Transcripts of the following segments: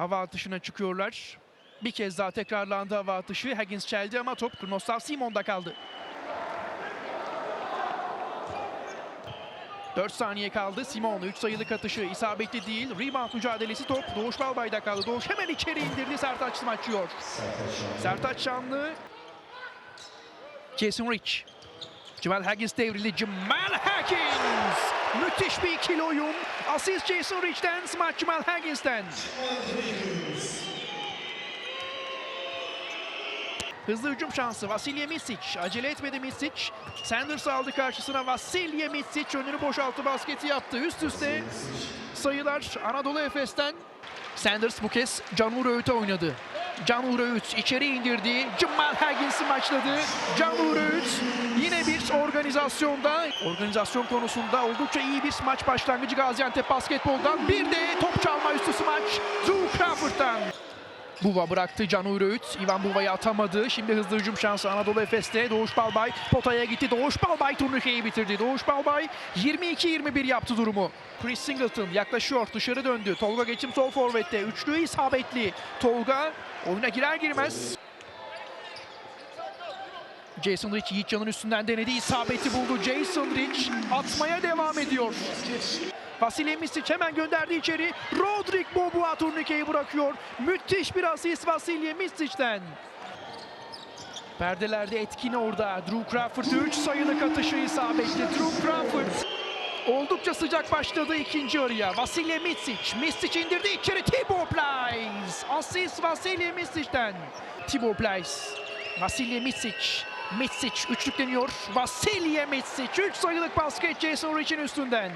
Hava atışına çıkıyorlar. Bir kez daha tekrarlandı hava atışı. Higgins çeldi ama top Kurnoslav Simon'da kaldı. 4 saniye kaldı. Simon 3 sayılık atışı isabetli değil. Rebound mücadelesi top Doğuş Balbay'da kaldı. Doğuş hemen içeri indirdi. Sertaç smaçlıyor. Sertaç Şanlı. Jason Rich. Jamal Higgins devrildi. Jamal Higgins. Müthiş bir ikili oyun. Asist Jason Rich'ten, smaç Jamal Higgins'ten. Hızlı hücum şansı Vasilya Misic. Acele etmedi Misic. Sanders aldı karşısına Vasilya Misic önünü boşalttı basketi yaptı. Üst üste sayılar Anadolu Efes'ten. Sanders bu kez Can Uğur Öğüt'e oynadı. Can Uğur Öğüt içeri indirdi. Jamal Higgins'i maçladı. Can Uğur Öğüt organizasyonda. Organizasyon konusunda oldukça iyi bir maç başlangıcı Gaziantep basketboldan. Bir de top çalma üstü maç Drew Crawford'dan. Buva bıraktı Can Uğur Öğüt. Ivan Buva'yı atamadı. Şimdi hızlı hücum şansı Anadolu Efes'te. Doğuş Balbay potaya gitti. Doğuş Balbay turnikeyi bitirdi. Doğuş Balbay 22-21 yaptı durumu. Chris Singleton yaklaşıyor. Dışarı döndü. Tolga geçim sol forvette. Üçlü isabetli. Tolga oyuna girer girmez. Jason Rich Yiğitcan'ın üstünden denedi. isabeti buldu. Jason Rich atmaya devam ediyor. Vasilya Misic hemen gönderdi içeri. Rodrik Boboa turnikeyi bırakıyor. Müthiş bir asist Vasilya Misic'ten. Perdelerde etkin orada. Drew Crawford 3 sayılık atışı isabetli. Drew Crawford oldukça sıcak başladı ikinci yarıya. Vasilya Misic. Misic indirdi içeri. Tibor Plyce. Asist Vasilya Misic'ten. Tibor Plyce. Vasilya Misic. Misic üçlük deniyor. Vasilya Misic. 3 sayılık basket Jason Rich'in üstünden.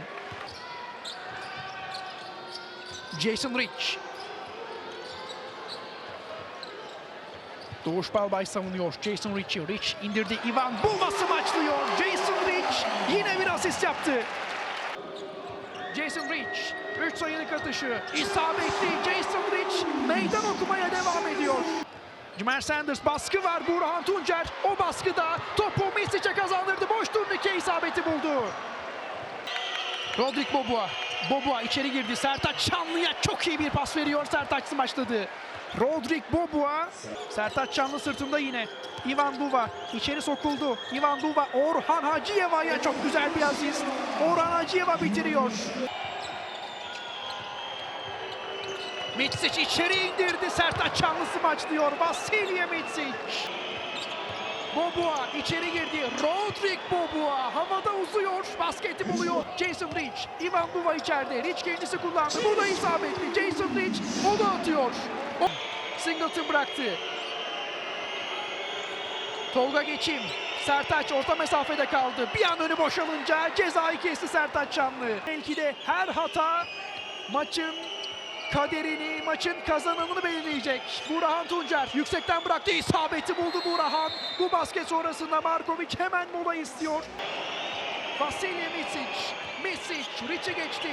Jason Rich. Doğuş Balbay savunuyor. Jason Rich'i. Rich indirdi. Ivan Bulmas'ı maçlıyor. Jason Rich yine bir asist yaptı. Jason Rich. 3 sayılık atışı. İsabetli. Jason Rich meydan okumaya devam ediyor. Jamal Sanders baskı var. Burhan Tuncer o baskıda topu Misic'e kazandırdı. Boş turnike isabeti buldu. Rodrik Boboa. Boboa içeri girdi. Sertaç Şanlı'ya çok iyi bir pas veriyor. Sertaç başladı. Rodrik Boboa. Sertaç Şanlı sırtında yine. Ivan Duva içeri sokuldu. Ivan Duva Orhan Hacıyeva'ya çok güzel bir asist. Orhan Hacıyeva bitiriyor. Mitsic içeri indirdi. Sertaç Şanlısı maçlıyor. Vasilya Mitsic. Boboa içeri girdi. Rodrik Boboa havada uzuyor. Basketi buluyor. Jason Rich. Ivan Duva içeride. Rich kendisi kullandı. Bu da isabetli. Jason Rich o da atıyor. O... Singleton bıraktı. Tolga Geçim. Sertaç orta mesafede kaldı. Bir an önü boşalınca cezayı kesti Sertaç Şanlı. Belki de her hata maçın kaderini, maçın kazananını belirleyecek. Burhan Tuncer yüksekten bıraktı. isabeti buldu Burhan. Bu basket sonrasında Markovic hemen mola istiyor. Vasilya Misic. Misic Rich'i geçti.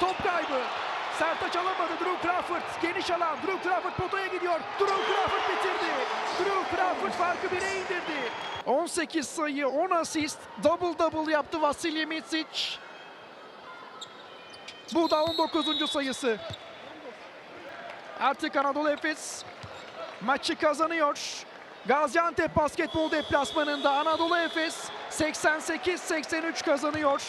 Top kaybı. Sertaç alamadı. Drew Crawford geniş alan. Drew Crawford potaya gidiyor. Drew Crawford bitirdi. Drew Crawford farkı 1'e indirdi. 18 sayı, 10 asist. Double double yaptı Vasilya Misic. Bu da 19. sayısı. Artık Anadolu Efes maçı kazanıyor. Gaziantep basketbol deplasmanında Anadolu Efes 88-83 kazanıyor.